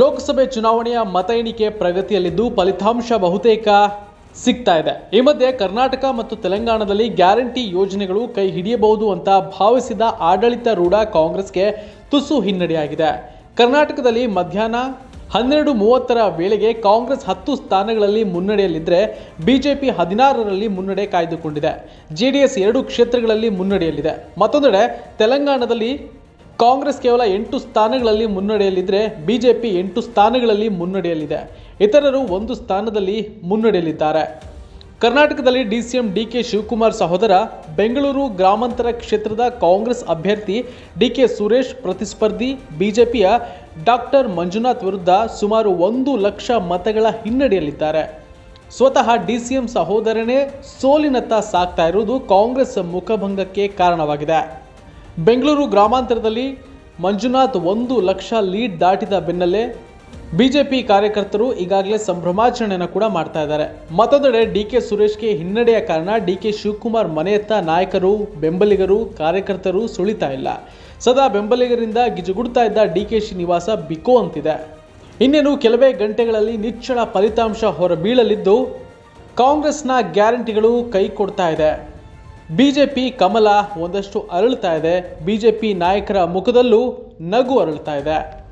ಲೋಕಸಭೆ ಚುನಾವಣೆಯ ಮತ ಎಣಿಕೆ ಪ್ರಗತಿಯಲ್ಲಿದ್ದು ಫಲಿತಾಂಶ ಬಹುತೇಕ ಸಿಗ್ತಾ ಇದೆ. ಈ ಮಧ್ಯೆ ಕರ್ನಾಟಕ ಮತ್ತು ತೆಲಂಗಾಣದಲ್ಲಿ ಗ್ಯಾರಂಟಿ ಯೋಜನೆಗಳು ಕೈ ಹಿಡಿಯಬಹುದು ಅಂತ ಭಾವಿಸಿದ ಆಡಳಿತಾರೂಢ ಕಾಂಗ್ರೆಸ್ಗೆ ತುಸು ಹಿನ್ನಡೆಯಾಗಿದೆ. ಕರ್ನಾಟಕದಲ್ಲಿ ಮಧ್ಯಾಹ್ನ ಹನ್ನೆರಡು ಮೂವತ್ತರ ವೇಳೆಗೆ ಕಾಂಗ್ರೆಸ್ ಹತ್ತು ಸ್ಥಾನಗಳಲ್ಲಿ ಮುನ್ನಡೆಯಲ್ಲಿದ್ದರೆ ಬಿಜೆಪಿ ಹದಿನಾರರಲ್ಲಿ ಮುನ್ನಡೆ ಕಾಯ್ದುಕೊಂಡಿದೆ. ಜೆಡಿಎಸ್ ಎರಡು ಕ್ಷೇತ್ರಗಳಲ್ಲಿ ಮುನ್ನಡೆಯಲ್ಲಿದೆ. ಮತ್ತೊಂದೆಡೆ ತೆಲಂಗಾಣದಲ್ಲಿ ಕಾಂಗ್ರೆಸ್ ಕೇವಲ ಎಂಟು ಸ್ಥಾನಗಳಲ್ಲಿ ಮುನ್ನಡೆಯಲ್ಲಿದ್ದರೆ ಬಿಜೆಪಿ ಎಂಟು ಸ್ಥಾನಗಳಲ್ಲಿ ಮುನ್ನಡೆಯಲಿದೆ ಇತರರು ಒಂದು ಸ್ಥಾನದಲ್ಲಿ ಮುನ್ನಡೆಯಲಿದ್ದಾರೆ ಕರ್ನಾಟಕದಲ್ಲಿ ಡಿಸಿಎಂ ಡಿಕೆ ಶಿವಕುಮಾರ್ ಸಹೋದರ ಬೆಂಗಳೂರು ಗ್ರಾಮಾಂತರ ಕ್ಷೇತ್ರದ ಕಾಂಗ್ರೆಸ್ ಅಭ್ಯರ್ಥಿ ಡಿ ಕೆ ಸುರೇಶ್ ಪ್ರತಿಸ್ಪರ್ಧಿ ಬಿಜೆಪಿಯ ಡಾಕ್ಟರ್ ಮಂಜುನಾಥ್ ವಿರುದ್ಧ ಸುಮಾರು ಒಂದು ಲಕ್ಷ ಮತಗಳ ಹಿನ್ನಡೆಯಲ್ಲಿದ್ದಾರೆ. ಸ್ವತಃ ಡಿಸಿಎಂ ಸಹೋದರನೇ ಸೋಲಿನತ್ತ ಸಾಗ್ತಾ ಇರುವುದು ಕಾಂಗ್ರೆಸ್ ಮುಖಭಂಗಕ್ಕೆ ಕಾರಣವಾಗಿದೆ. ಬೆಂಗಳೂರು ಗ್ರಾಮಾಂತರದಲ್ಲಿ ಮಂಜುನಾಥ್ ಒಂದು ಲಕ್ಷ ಲೀಡ್ ದಾಟಿದ ಬೆನ್ನಲ್ಲೇ ಬಿಜೆಪಿ ಕಾರ್ಯಕರ್ತರು ಈಗಾಗಲೇ ಸಂಭ್ರಮಾಚರಣೆಯನ್ನು ಕೂಡ ಮಾಡ್ತಾ ಇದ್ದಾರೆ. ಮತ್ತೊಂದೆಡೆ ಡಿ ಕೆ ಸುರೇಶ್ಗೆ ಹಿನ್ನಡೆಯ ಕಾರಣ ಡಿ ಕೆ ಶಿವಕುಮಾರ್ ಮನೆಯತ್ತ ನಾಯಕರು, ಬೆಂಬಲಿಗರು, ಕಾರ್ಯಕರ್ತರು ಸುಳಿತಾ ಇಲ್ಲ. ಸದಾ ಬೆಂಬಲಿಗರಿಂದ ಗಿಜುಗುಡ್ತಾ ಇದ್ದ ಡಿ ಕೆ ಶ್ರೀನಿವಾಸ ನಿವಾಸ ಬಿಕೋ ಅಂತಿದೆ. ಇನ್ನೇನು ಕೆಲವೇ ಗಂಟೆಗಳಲ್ಲಿ ನಿಚ್ಚಳ ಫಲಿತಾಂಶ ಹೊರಬೀಳಲಿದ್ದು ಕಾಂಗ್ರೆಸ್ನ ಗ್ಯಾರಂಟಿಗಳು ಕೈ ಕೊಡ್ತಾ ಇದೆ. ಬಿಜೆಪಿ ಕಮಲ ಒಂದಷ್ಟು ಅರಳ್ತಾ ಇದೆ. ಬಿಜೆಪಿ ನಾಯಕರ ಮುಖದಲ್ಲೂ ನಗು ಅರಳ್ತಾ ಇದೆ.